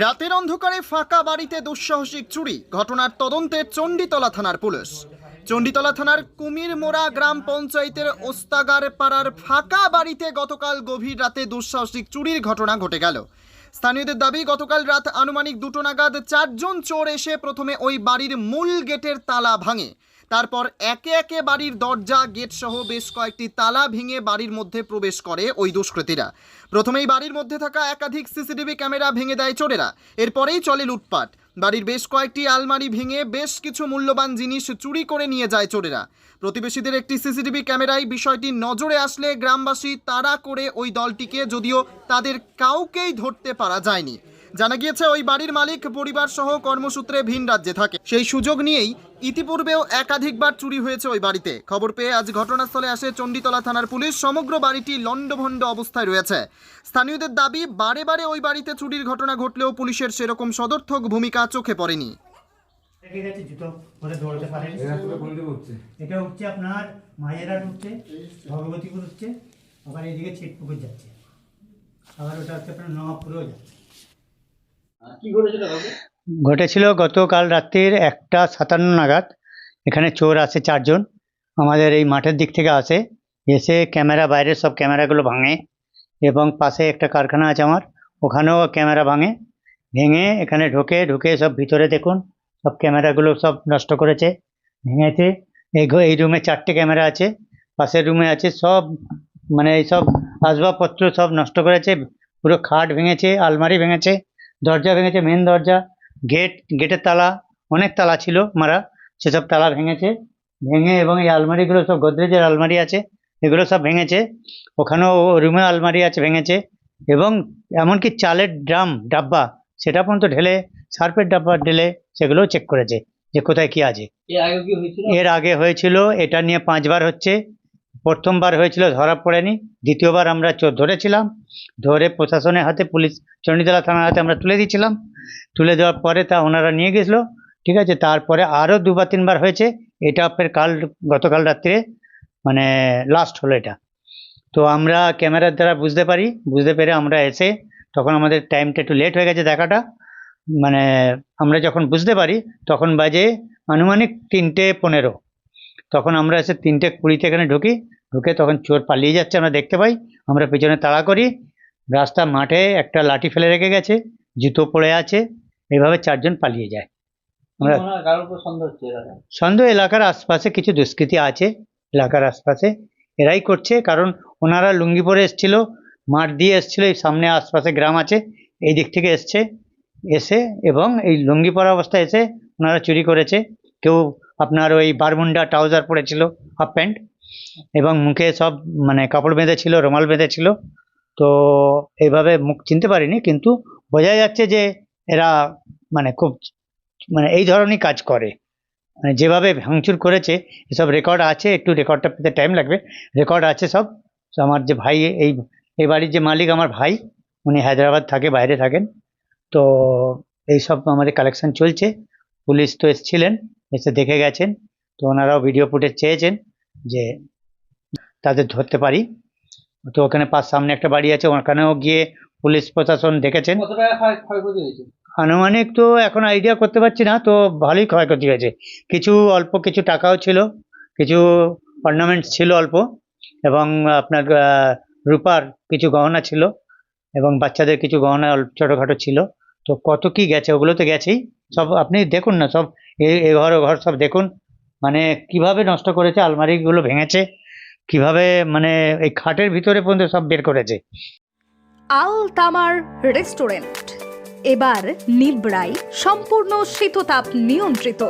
রাতের অন্ধকারে ফাঁকা বাড়িতে দুঃসাহসিক চুরি। ঘটনার তদন্তে চণ্ডীতলা থানার পুলিশ। চণ্ডীতলা থানার কুমিরমোড়া গ্রাম পঞ্চায়েতের ওস্তাগার পাড়ার ফাঁকা বাড়িতে গতকাল গভীর রাতে দুঃসাহসিক চুরির ঘটনা ঘটে গেল। স্থানীয়দের দাবি, গতকাল রাত আনুমানিক দুটো নাগাদ চারজন চোর এসে প্রথমে ওই বাড়ির মূল গেটের তালা ভাঙে। তারপর একে একে বাড়ির দরজা গেট সহ বেশ কয়েকটি তালা ভেঙে বাড়ির মধ্যে প্রবেশ করে ওই দুষ্কৃতীরা। প্রথমেই বাড়ির মধ্যে থাকা একাধিক সিসিটিভি ক্যামেরা ভেঙে দেয় চোরেরা। এরপরেই চলে লুটপাট। বাড়ির বেশ কয়েকটি আলমারি ভেঙে বেশ কিছু মূল্যবান জিনিস চুরি করে নিয়ে যায় চোরেরা। প্রতিবেশীদের একটি সিসিটিভি ক্যামেরায় বিষয়টি নজরে আসলে গ্রামবাসী তাড়া করে ওই দলটিকে যদিও তাদের কাউকেই ধরতে পারা যায়নি। জানা গিয়েছে ওই বাড়ির মালিক পরিবার সহ কর্মসূত্রে ভিন রাজ্যে থাকে। সেই সুযোগ নিয়েই ইতিপূর্বেও একাধিকবার চুরি হয়েছে ওই বাড়িতে। খবর পেয়ে আজ ঘটনাস্থলে আসে চণ্ডীতলা থানার পুলিশ। সমগ্র বাড়িটি লণ্ডভণ্ড অবস্থায় রয়েছে। স্থানীয়দের দাবি বারে বারে ওই বাড়িতে চুরির ঘটনা ঘটলেও পুলিশের সেরকম সদর্থক ভূমিকা চোখে পড়েনি। এটা আপনার মায়েরা উঠছে আবার এদিকে ছিটপুকুর যাচ্ছে। আবার ওটা হচ্ছে আপনার নবাবপুরেও যাচ্ছে। ঘটেছিল গতকাল রাত্রির একটা সাতান্ন নাগাদ। এখানে চোর আসে চারজন। আমাদের এই মাঠের দিক থেকে আসে। এসে ক্যামেরা, বাইরের সব ক্যামেরাগুলো ভাঙে এবং পাশে একটা কারখানা আছে আমার। ওখানেও ক্যামেরা ভাঙে। ভেঙে এখানে ঢোকে, ঢুকে সব ভিতরে দেখুন, সব ক্যামেরাগুলো সব নষ্ট করেছে। ভেঙেছে। এই এই রুমে চারটে ক্যামেরা আছে। পাশের রুমে আছে সব মানে এই সব আসবাবপত্র সব নষ্ট করেছে। পুরো খাট ভেঙেছে, আলমারি ভেঙেছে। দরজা ভেঙেছে মেন দরজা গেট গেটের তালা অনেক তালা ছিল মারা সেসব তালা ভেঙেছে। ভেঙে এবং এই আলমারিগুলো সব গোদরেজের আলমারি আছে এগুলো সব ভেঙেছে। ওখানেও রুমে আলমারি আছে ভেঙেছে। এবং এমনকি চালের ড্রাম ডাব্বা সেটা পর্যন্ত ঢেলে সার্ফের ডাব্বা ঢেলে সেগুলোও চেক করেছে যে কোথায় কি আছে। এর আগে হয়েছিল এটা নিয়ে পাঁচবার হচ্ছে। প্রথমবার হয়েছিল, ধরা পড়েনি। দ্বিতীয়বার আমরা চোর ধরেছিলাম। ধরে প্রশাসনের হাতে, পুলিশ, চণ্ডীতলা থানার হাতে আমরা তুলে দিয়েছিলাম। তুলে দেওয়ার পরে তা ওনারা নিয়ে গেছিল। ঠিক আছে, তারপরে আরও দুবার, তিনবার হয়েছে। এটা ফের কাল, গতকাল রাত্রে মানে লাস্ট হলো এটা। তো আমরা ক্যামেরার দ্বারা বুঝতে পারি, বুঝতে পেরে আমরা এসে তখন আমাদের টাইমটা একটু লেট হয়ে গেছে দেখাটা। মানে আমরা যখন বুঝতে পারি, তখন বাজে আনুমানিক তিনটে পনেরো। তখন আমরা এসে তিনটে কুড়িতে এখানে ঢুকি ঢুকে তখন চোর পালিয়ে যাচ্ছে আমরা দেখতে পাই। আমরা পেছনে তাড়া করি। রাস্তা মাঠে একটা লাঠি ফেলে রেখে গেছে জুতো পড়ে আছে এভাবে চারজন পালিয়ে যায়। আমরা সন্দেহ এলাকার আশপাশে কিছু দুষ্কৃতী আছে এলাকার আশপাশে। এরাই করছে কারণ ওনারা লুঙ্গি পরে এসছিল মাঠ দিয়ে এসছিল এই সামনে আশপাশে গ্রাম আছে এই দিক থেকে এসছে এসে এবং এই লুঙ্গি পরা অবস্থায় এসে ওনারা চুরি করেছে। কেউ আপনার ওই বারমুন্ডা ট্রাউজার পরেছিল হাফ প্যান্ট, এবং মুখে সব মানে কাপড় বেঁধে বেঁধেছিল, রুমাল বেঁধেছিল। তো এইভাবে মুখ চিনতে পারিনি, কিন্তু বোঝা যাচ্ছে যে এরা মানে খুব মানে এই ধরনের কাজ করে। মানে যেভাবে ভাঙচুর করেছে, এসব রেকর্ড আছে, একটু রেকর্ডটা পেতে টাইম লাগবে। রেকর্ড আছে সব। তো আমার যে ভাই, এই এই বাড়ির যে মালিক আমার ভাই, উনি হায়দ্রাবাদ থাকে, বাইরে থাকেন। তো এই সব আমাদের কালেকশন চলছে। পুলিশ তো এসেছিলেন। এসে দেখে গেছেন তো ওনারাও ভিডিও ফুটেজ চেয়েছেন যে তাদের ধরতে পারি। তো ওখানে পাশ সামনে একটা বাড়ি আছে ওখানেও গিয়ে পুলিশ প্রশাসন দেখেছেন। আনুমানিক তো এখন আইডিয়া করতে পারছি না তো ভালোই ক্ষয়ক্ষতি হয়েছে। কিছু অল্প কিছু টাকাও ছিল কিছু অর্নামেন্টস ছিল অল্প এবং আপনার রূপার কিছু গহনা ছিল এবং বাচ্চাদের কিছু গহনা ছোটোখাটো ছিল। তো কত কি গেছে? ওগুলো তো গেছেই। সব আপনি দেখুন না, সব এ ঘর ও ঘর সব দেখুন। মানে কীভাবে নষ্ট করেছে, আলমারিগুলো ভেঙেছে, কীভাবে মানে এই খাটের ভিতরে পর্যন্ত সব বের করেছে। আল তামার রেস্টুরেন্ট। এবার নিবড়াই সম্পূর্ণ শীততাপ নিয়ন্ত্রিত,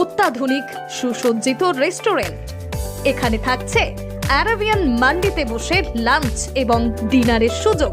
অত্যাধুনিক, সুসজ্জিত রেস্টুরেন্ট। এখানে থাকছে অ্যারাবিয়ান মান্ডিতে বসে লাঞ্চ এবং ডিনারের সুযোগ।